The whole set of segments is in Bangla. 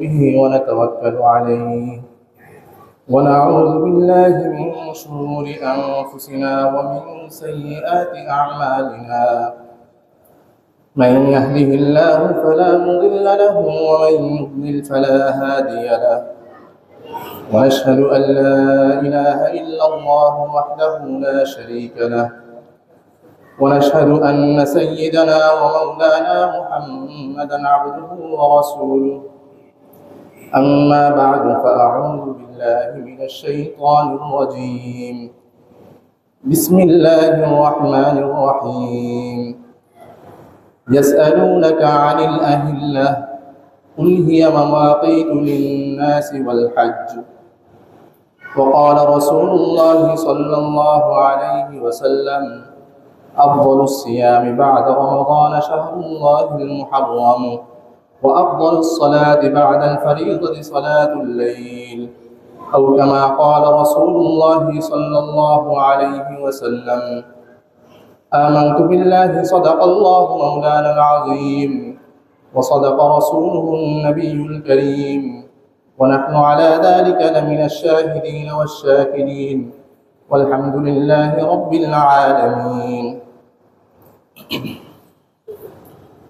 به ونتوكل عليه. ونعوذ بالله من شرور أنفسنا ومن سيئات أعمالنا. من يهده الله فلا مضل له ومن يضلل فلا هادي له. ونشهد أن لا إله إلا الله وحده لا شريك له. ونشهد أن سيدنا ومولانا محمدا عبده ورسوله. أما بعد فأعوذ بالله من الشيطان الرجيم. بسم الله الرحمن الرحيم. يسألونك عن الأهلة قل هي مواقيت للناس والحج. وقال رسول الله صلى الله عليه وسلم أفضل الصيام بعد رمضان شهر الله المحرم. وأفضل الصلاة بعد الفريضة صلاة الليل أو كما قال رسول الله صلى الله عليه وسلم آمنت بالله صدق الله مولانا العظيم وصدق رسوله النبي الكريم ونحن على ذلك لمن الشاهدين والشاكرين والحمد لله رب العالمين.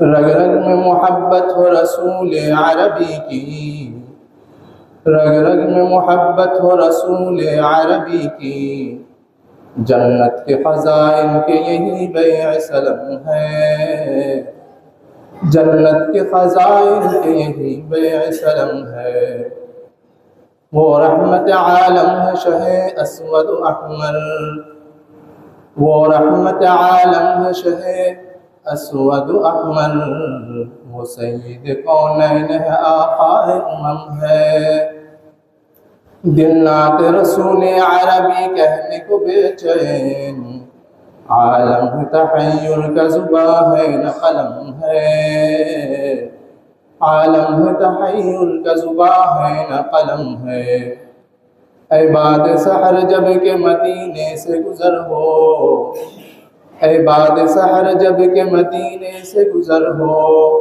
رگ رگ میں محبت ہو رسول عربی کی۔ رگ رگ میں محبت ہو رسول عربی کی۔ جنت کے خزائن کے یہی بیع سلم ہے۔ جنت کے خزائن کے یہی بیع سلم ہے۔ وہ رحمت عالم ہے شہ اسود احمر۔ وہ رحمت عالم ہے شہ اسود احمد وہ سید کون ہے آقا امم ہے. دل نات رسول عربی کہنے کو بے چین. عالم تحیر کا زباں ہے نہ قلم ہے. عالم تحیر کا زباں ہے نہ قلم ہے. اے باد سحر جب کے مدینے سے گزر ہو ہے باد سہر جب کے مدینے سے گزر ہو،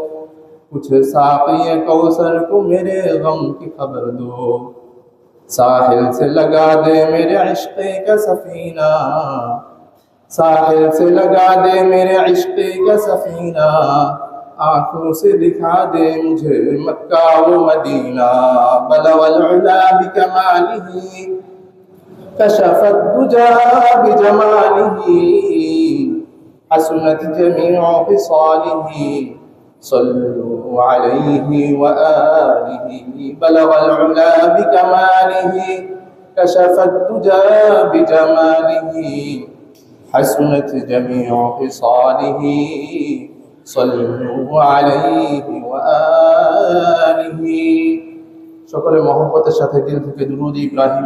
کچھ ساقی کوثر کو میرے غم کی خبر دو۔ ساحل سے لگا دے میرے عشق کا سفینہ۔ ساحل سے لگا دے میرے عشق کا سفینہ۔ آنکھوں سے دکھا دے مجھے مکہ و مدینہ۔ بلو العلا بکمالہ کشفت دجا بجمالہ حسنت جميع خصاله. صلوا عليه وآله. بلغ العلا بكماله كشف الدجى بجماله. حسنت جميع خصاله. صلوا عليه وآله. شكرا মহব্বতের সাথে في থেকে إبراهيم ইব্রাহিম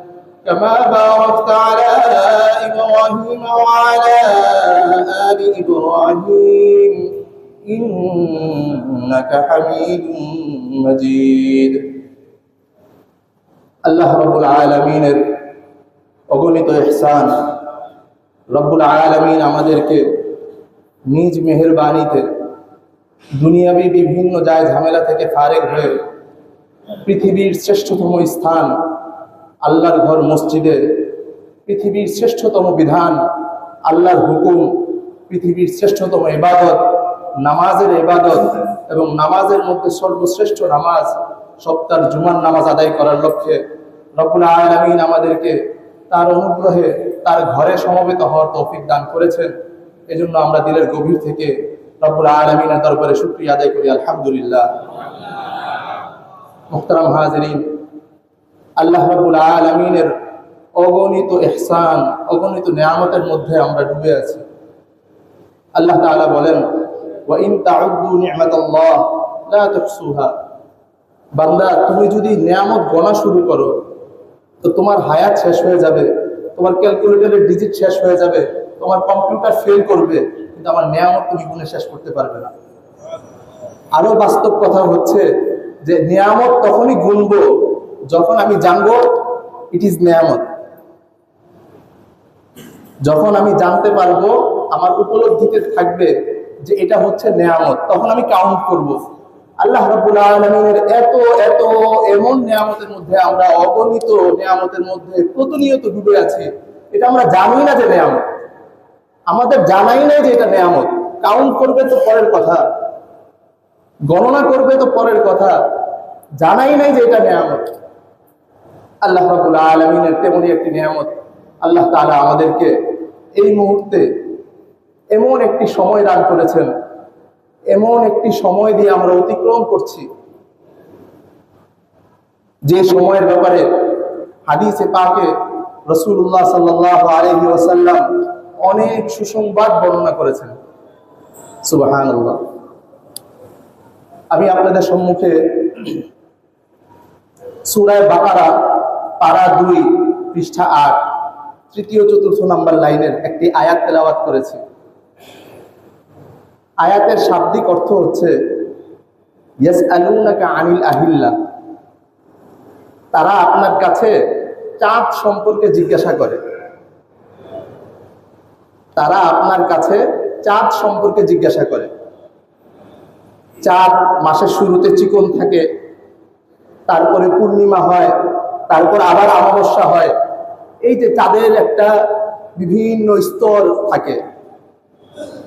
كما باركت على إبراهيم وعلى آل إبراهيم إنك حميد مجيد আল্লাহ রব্বুল আলমিনের অগণিত ইহসান রব্বুল আলমিন আমাদেরকে নিজ মেহরবানিতে দুনিয়াবি বিভিন্ন যায় ঝামেলা থেকে ফারেক হয়ে পৃথিবীর শ্রেষ্ঠতম স্থান আল্লাহর ঘর মসজিদে পৃথিবীর শ্রেষ্ঠতম বিধান, আল্লাহর হুকুম, পৃথিবীর শ্রেষ্ঠতম ইবাদত, নামাজের ইবাদত এবং নামাজের মধ্যে সর্বশ্রেষ্ঠ নামাজ সপ্তাহ জুমার নামাজ আদায় করার লক্ষ্যে রব্বুল আলমিন আমাদেরকে তার অনুগ্রহে তার ঘরে সমবেত হওয়ার তৌফিক দান করেছেন। এজন্য আমরা দিলের গভীর থেকে রব্বুল আলমিনের দরবারে শুক্রিয়া আদায় করি। আলহামদুলিল্লাহ। মুখতারাম হাজরিন আল্লাহ রব্বুল আলমিনের অগণিত এহসান অগণিত নিয়ামতের মধ্যে আমরা ডুবে আছি। আল্লাহ তাআলা বলেন বান্দা, তুমি যদি নিয়ামত গণা শুরু করো, তো তোমার হায়াত শেষ হয়ে যাবে, তোমার ক্যালকুলেটরের ডিজিট শেষ হয়ে যাবে, তোমার কম্পিউটার ফেল করবে, কিন্তু আমার নিয়ামত তুমি গুণে শেষ করতে পারবে না। আরও বাস্তব কথা হচ্ছে যে, নিয়ামত তখনই গুনবো যখন আমি জানব ইট ইজ নিয়ামত। যখন আমি জানতে পারব, আমার উপলব্ধিতে থাকবে যে এটা হচ্ছে নেয়ামত, তখন আমি কাউন্ট করব। আল্লাহ রাব্বুল আলামিনের এত এত এমন নিয়ামতের মধ্যে আমরা অগণিত নিয়ামতের মধ্যে প্রতিনিয়ত ডুবে আছি। এটা আমরা জানি না যে নেয়ামত। আমাদের জানাই নাই যে এটা নেয়ামত। কাউন্ট করবে তো পরের কথা। গণনা করবে তো পরের কথা। জানাই নাই যে এটা নেয়ামত। আল্লাহ রাবুল আলমিনের তেমনই একটি নিয়ামত। আল্লাহ তালা আমাদেরকে এই মুহূর্তে এমন একটি সময় দান করেছেন, এমন একটি সময় দিয়ে আমরা অতিক্রম করছি। যে সময়ের ব্যাপারে হাদিসে পাকে রসুল্লাহ সাল্লাহ আলহি ওসাল্লাম অনেক সুসংবাদ বর্ণনা করেছেন। সুবাহান আমি আপনাদের সম্মুখে সুরায় বাকারা পারা দুই, পৃষ্ঠা আট, তৃতীয়, চতুর্থ নাম্বার লাইনের একটি আয়াত তেলাওয়াত করেছি। আয়াতের শাব্দিক অর্থ হচ্ছে ইয়াস আলুনাকা আনিল আহিল্লা তারা আপনার কাছে চাঁদ সম্পর্কে জিজ্ঞাসা করে। তারা আপনার কাছে চাঁদ সম্পর্কে জিজ্ঞাসা করে। চাঁদ মাসের শুরুতে চিকন থাকে, তারপরে পূর্ণিমা হয় তারপর আবার অমাবস্যা হয়। এই যে চাঁদের একটা বিভিন্ন স্তর থাকে,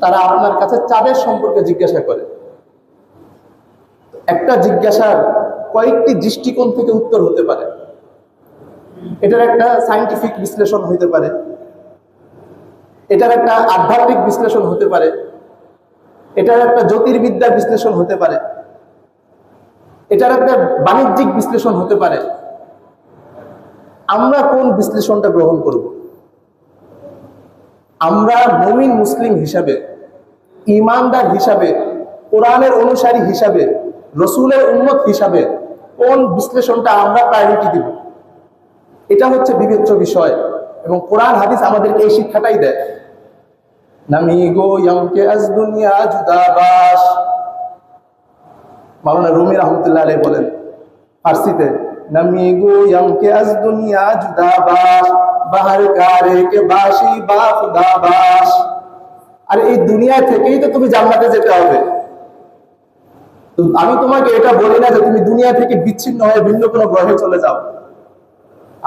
তারা আপনার কাছে চাঁদের সম্পর্কে জিজ্ঞাসা করে। একটা জিজ্ঞাসার কয়েকটি দৃষ্টিকোণ থেকে উত্তর হতে পারে। এটার একটা সাইন্টিফিক বিশ্লেষণ হতে পারে। এটার একটা আধ্যাত্মিক বিশ্লেষণ হতে পারে। এটার একটা জ্যোতির্বিদ্যার বিশ্লেষণ হতে পারে। এটার একটা বাণিজ্যিক বিশ্লেষণ হতে পারে। আমরা কোন বিশ্লেষণটা গ্রহণ করব? আমরা মমিন, মুসলিম হিসাবে, ইমানদার হিসাবে, কোরআনের অনুসারী হিসাবে, রসুলের উন্মত হিসাবে কোন বিশ্লেষণটা আমরা প্রায়োরিটি দিব? এটা হচ্ছে বিবেচ্য বিষয় এবং কোরআন, হাদিস আমাদেরকে এই শিক্ষাটাই দেয়। মাওলানা রুমি রহমতুল্লাহ বলেন, ফার্সিতে নমি গো ইয়মকে আজ দুনিয়া জুদাবাস বাহার কারে কে বাসি বা খুদাবাস। আর এই দুনিয়া থেকেই তো তুমি জান্নাতে যেতে হবে। আমি তোমাকে এটা বলি না যে তুমি দুনিয়া থেকে বিচ্ছিন্ন হয়ে ভিন্ন কোনো গ্রহে চলে যাও।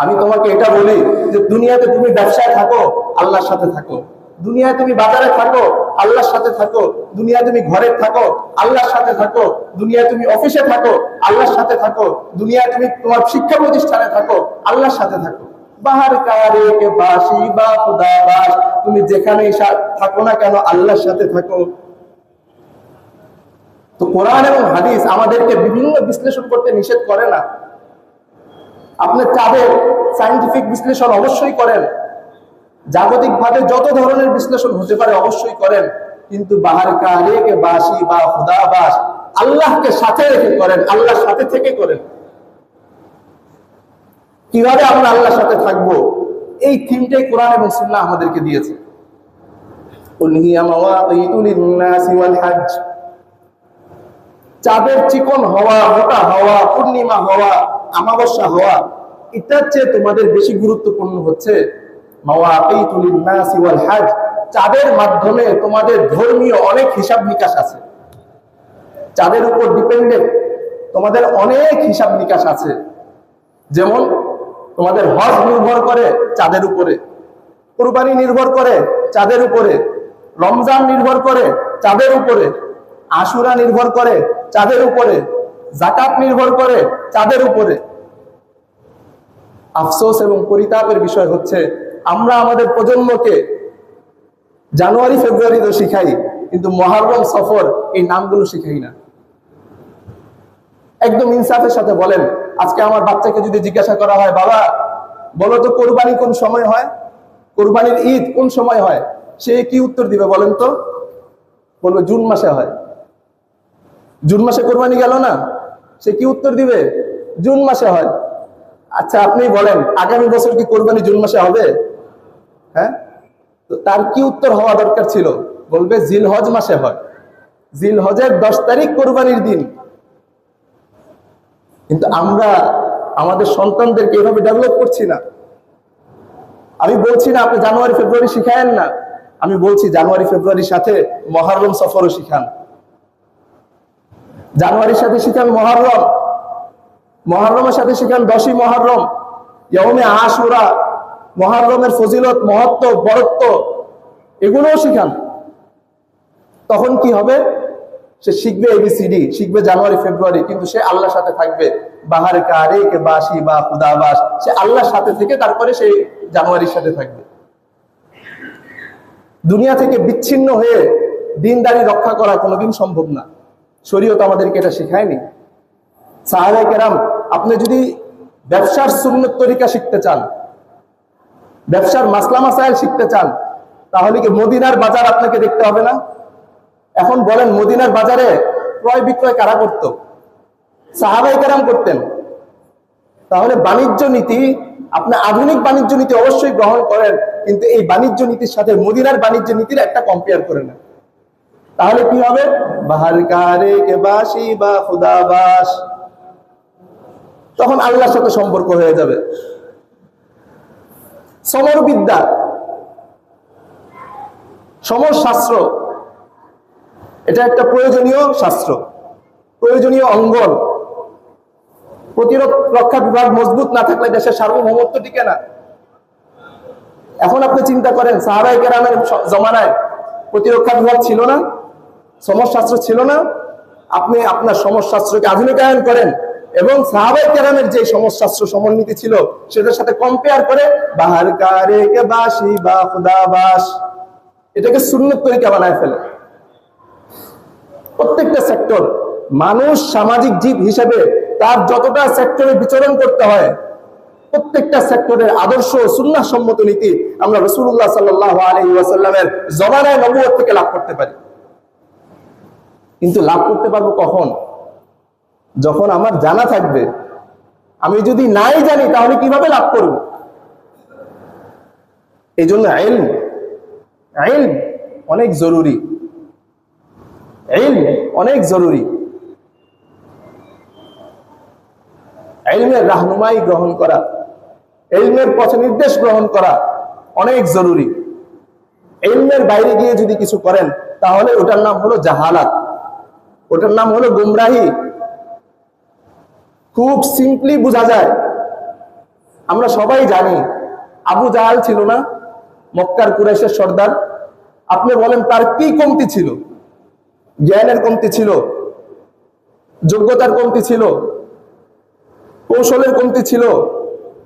আমি তোমাকে এটা বলি যে দুনিয়াতে তুমি ব্যবসায় থাকো, আল্লাহর সাথে থাকো। দুনিয়ায় তুমি বাজারে থাকো, আল্লাহর সাথে থাকো। দুনিয়া তুমি ঘরে থাকো, আল্লাহর সাথে থাকো। দুনিয়া তুমি অফিসে থাকো, আল্লাহর সাথে থাকো। দুনিয়া তুমি তোমার শিক্ষা প্রতিষ্ঠানে থাকো, আল্লাহর সাথে থাকো। বাহার তুমি যেখানে থাকো না কেন, আল্লাহর সাথে থাকো। তো কোরআন এবং হাদিস আমাদেরকে বিভিন্ন বিশ্লেষণ করতে নিষেধ করে না। আপনি চাঁদের সাইন্টিফিক বিশ্লেষণ অবশ্যই করেন। জাগতিকভাবে যত ধরনের বিশ্লেষণ হতে পারে অবশ্যই করেন। কিন্তু বাহার কারেকে বাসি বা হুদাবাস আল্লাহকে সাথে রেখে করেন, আল্লাহর সাথে থেকে করেন। কীভাবে আমরা আল্লাহর সাথে থাকব? এই থিমটাই কোরআন এবং সুন্নাহ আমাদেরকে দিয়েছে। চাঁদের চিকন হওয়া, মোটা হওয়া, পূর্ণিমা হওয়া আমাবস্যা হওয়া, এটার চেয়ে তোমাদের বেশি গুরুত্বপূর্ণ হচ্ছে চাঁদের মাধ্যমে তোমাদের ধর্মীয় অনেক হিসাব নিকাশ আছে। চাঁদের উপর ডিপেন্ডেন্ট তোমাদের অনেক হিসাব নিকাশ আছে। যেমন তোমাদের হজ নির্ভর করে চাঁদের উপরে, কোরবানি নির্ভর করে চাঁদের উপরে, রমজান নির্ভর করে চাঁদের উপরে, আশুরা নির্ভর করে চাঁদের উপরে জাকাত নির্ভর করে চাঁদের উপরে। আফসোস এবং পরিতাপের বিষয় হচ্ছে, আমরা আমাদের প্রজন্মকে জানুয়ারি, ফেব্রুয়ারি তো শিখাই, কিন্তু মহারম, সফর, এই নামগুলো শিখাই না। একদম ইনসাফের সাথে বলেন, আজকে আমার বাচ্চাকে যদি জিজ্ঞাসা করা হয়, বাবা, বলো তো কোরবানি কোন সময় হয়? কোরবানির ঈদ কোন সময় হয়? সে কি উত্তর দিবে বলেন তো? বলবে, জুন মাসে হয়। জুন মাসে কোরবানি গেল না? সে কি উত্তর দিবে? জুন মাসে হয়। আচ্ছা আপনি বলেন, আগামী বছর কি কোরবানি জুন মাসে হবে? তো তার কি উত্তর হওয়া দরকার ছিল? বলবে জিল হজ মাসে হয়। জিল হজের দশ তারিখ কোরবানির দিন। কিন্তু আমরা, আমাদের সন্তানদেরকে এভাবে ডেভেলপ করছি না। আমি বলছি না, আপনি জানুয়ারি, ফেব্রুয়ারি শিখায়েন না। আমি বলছি জানুয়ারি ফেব্রুয়ারির সাথে মহারম সফরও শিখান। জানুয়ারির সাথে শিখান মহারম। মহারমের সাথে শিখান দশই মহারম। ইয়মে আশুরা মহারমের ফজিলত, মহত্ব, বরত্ব, এগুলোও শিখান। তখন কি হবে? সে শিখবে এবিসিডি শিখবে জানুয়ারি, ফেব্রুয়ারি, কিন্তু সে আল্লাহর সাথে থাকবে। বাহার কারে কে বাসি বা খুদাবাস সে আল্লাহর সাথে থেকে তারপরে সে জানুয়ারির সাথে থাকবে। দুনিয়া থেকে বিচ্ছিন্ন হয়ে দিনদারি রক্ষা করা কোনোদিন সম্ভব না। শরীয়ত আমাদেরকে এটা শেখায়নি। সাহাবাই কেরাম, আপনি যদি ব্যবসার সুন্নত তরিকা শিখতে চান ব্যবসার মাসলা মাসাইল শিখতে চান, তাহলে কি মদিনার বাজার আপনাকে দেখতে হবে না? এখন বলেন, মদিনার বাজারে ক্রয় বিক্রয় কারা করত? সাহাবাই কেরাম করতেন। তাহলে বাণিজ্য নীতি, আপনি আধুনিক বাণিজ্য নীতি অবশ্যই গ্রহণ করেন, কিন্তু এই বাণিজ্য নীতির সাথে মদিনার বাণিজ্য নীতির একটা কম্পেয়ার করে নেন। তাহলে কি হবে? বাহার কে বাসি বা তখন আল্লাহর সাথে সম্পর্ক হয়ে যাবে। সমর বিদ্যা সমর শাস্ত্র এটা একটা প্রয়োজনীয় শাস্ত্র, প্রয়োজনীয় অঙ্গন। প্রতিরোধ রক্ষা বিভাগ মজবুত না থাকলে দেশের সার্বভৌমত্ব টিকে না। এখন আপনি চিন্তা করেন সাহাবাই কেরামের জমানায় প্রতিরক্ষা বিভাগ ছিল না সমাজশাস্ত্র ছিল না। আপনি আপনার সমাজশাস্ত্রকে আধুনিকায়ন করেন। এবং সাহাবাই কেরামের যে সমাজশাস্ত্র সমন্বিত ছিল, সেটার সাথে কম্পেয়ার করে, বাহার কারে কে বাসি বা খুদাবাস এটাকে সুন্নত তরিকা বানায় ফেলে। প্রত্যেকটা সেক্টর মানুষ সামাজিক জীব হিসেবে তার যতটা সেক্টরে বিচরণ করতে হয়, প্রত্যেকটা সেক্টরের আদর্শ সুন্নাহ সম্মত নীতি আমরা রসুল্লাহ সাল্লাহ জমানায় নবুয় থেকে লাভ করতে পারি। কিন্তু লাভ করতে পারব কখন? যখন আমার জানা থাকবে, আমি যদি নাই জানি, তাহলে কীভাবে লাভ করব? এই জন্য অনেক জরুরি। অনেক জরুরি। ইলমের রাহনুমাই গ্রহণ করা এলমের পথ নির্দেশ গ্রহণ করা অনেক জরুরি। ইলমের বাইরে গিয়ে যদি কিছু করেন, তাহলে ওটার নাম হলো জাহালাত। ওটার নাম হলো গুমরাহি। খুব সিম্পলি বোঝা যায়। আমরা সবাই জানি, আবু জাহাল ছিল না, মক্কার কুরাইশের সর্দার। আপনি বলেন, তার কি কমতি ছিল? জ্ঞানের কমতি ছিল, যোগ্যতার কমতি ছিল, কৌশলের কমতি ছিল,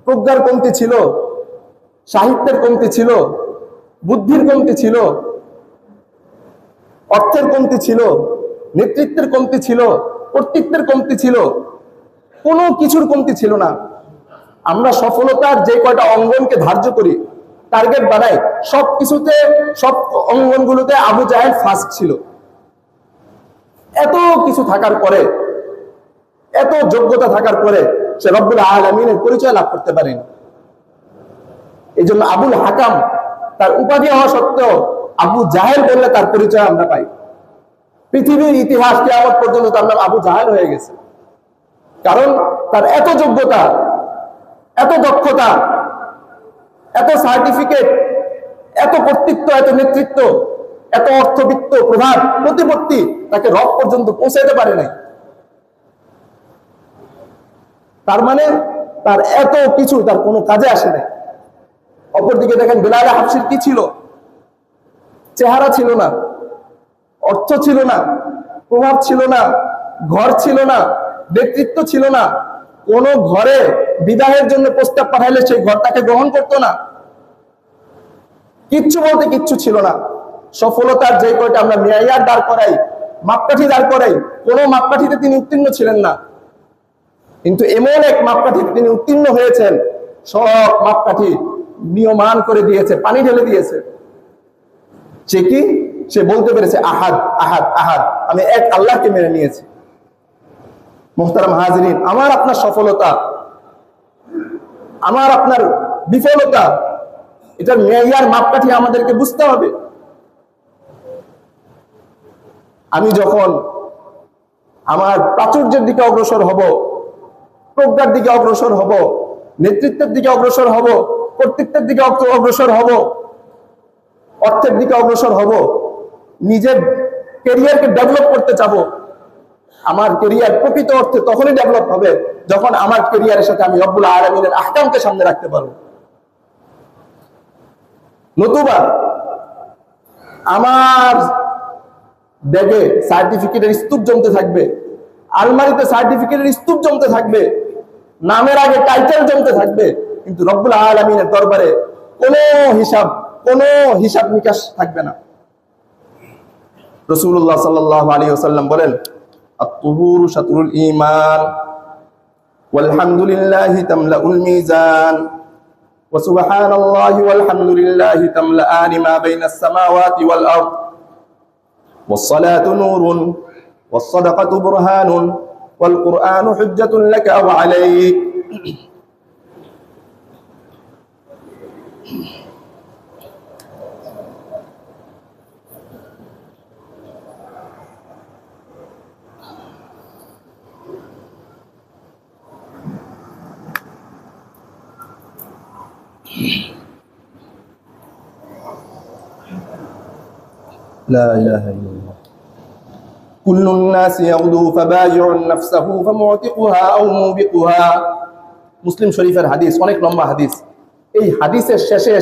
প্রজ্ঞার কমতি ছিল, সাহিত্যের কমতি ছিল, বুদ্ধির কমতি ছিল, অর্থের কমতি ছিল, নেতৃত্বের কমতি ছিল, কর্তৃত্বের কমতি ছিল কোনো কিছুর কমতি ছিল না। আমরা সফলতার যে কয়টা অঙ্গনকে ধার্য করি টার্গেট বানাই সব কিছুতে সব অঙ্গনগুলোতে আবু জাহেদ ফার্স্ট ছিল। এত কিছু থাকার পরে, এত যোগ্যতা থাকার পরে সে রব্বুল আলমিনের পরিচয় লাভ করতে পারেনি। এই জন্য আবুল হাকাম তার উপাধি হওয়া সত্ত্বেও আবু জাহেল বললে তার পরিচয় আমরা পাই। পৃথিবীর ইতিহাস কেমন পর্যন্ত তার নাম আবু জাহেল হয়ে গেছে। কারণ তার এত যোগ্যতা, এত দক্ষতা, এত সার্টিফিকেট এত কর্তৃত্ব, এত নেতৃত্ব, এত অর্থবিত্ত প্রভাব প্রতিপত্তি তাকে রব পর্যন্ত পৌঁছাতে পারে নাই। তার মানে তার এত কিছু তার কোনো কাজে আসে নাই। অপরদিকে দেখেন বেলাল হাফসির কি ছিল? চেহারা ছিল না, অর্থ ছিল না, প্রভাব ছিল না, ঘর ছিল না নেতৃত্ব ছিল না। কোন ঘরে বিবাহের জন্য প্রস্তাব পাঠাইলে সেই ঘরটাকে গ্রহণ করতো না। কিচ্ছু বলতে কিচ্ছু ছিল না। সফলতার যে কয়টা আমরা মেয়ার দাঁড় করাই, মাপকাঠি দাঁড় করাই, কোনো মাপকাঠিতে তিনি উত্তীর্ণ ছিলেন না। কিন্তু এমন এক মাপকাঠিতে তিনি উত্তীর্ণ হয়েছেন, সব মাপকাঠি নিয়মান করে দিয়েছে, পানি ঢেলে দিয়েছে। সে কি? সে বলতে পেরেছে, আহাদ আহাদ আহাদ, আমি এক আল্লাহকে মেনে নিয়েছি। মোহতারাম হাজরিন, আমার আপনার সফলতা, আমার আপনার বিফলতা, এটার মেয়ার মাপকাঠি আমাদেরকে বুঝতে হবে। আমি যখন আমার প্রাচুর্যের দিকে অগ্রসর হব, প্রজ্ঞার দিকে অগ্রসর হব, নেতৃত্বের দিকে অগ্রসর হব, কর্তৃত্বের দিকে অগ্র- অগ্রসর হব, অর্থের দিকে অগ্রসর হব, নিজের কেরিয়ারকে ডেভেলপ করতে চাবো আমার কেরিয়ার প্রকৃত অর্থে তখনই ডেভেলপ হবে যখন আমার কেরিয়ারের সাথে আমি রব্বুল আলমিনের আহকামকে সামনে রাখতে পারব। নতুবা, আমার ব্যাগে সার্টিফিকেটের স্তূপ জমতে থাকবে, আলমারিতে সার্টিফিকেটের স্তূপ জমতে থাকবে, নামের আগে টাইটেল জমতে থাকবে, কিন্তু রব্বুল আলমিনের দরবারে কোনো হিসাব কোনো হিসাব নিকাশ থাকবে না। রসুল্লাহ সাল্লাহ আলী ওসাল্লাম বলেন الطهور شطر الإيمان والحمد لله تملأ الميزان وسبحان الله والحمد لله تملأان ما بين السماوات والأرض والصلاة نور والصدقة برهان والقرآن حجة لك أو عليك لا إله إلا الله كل الناس يغدو فبايع نفسه فمعتقها أو موبقها মুসলিম শরীফের হাদিস অনেক লম্বা হাদিস এই হাদিসের শেষে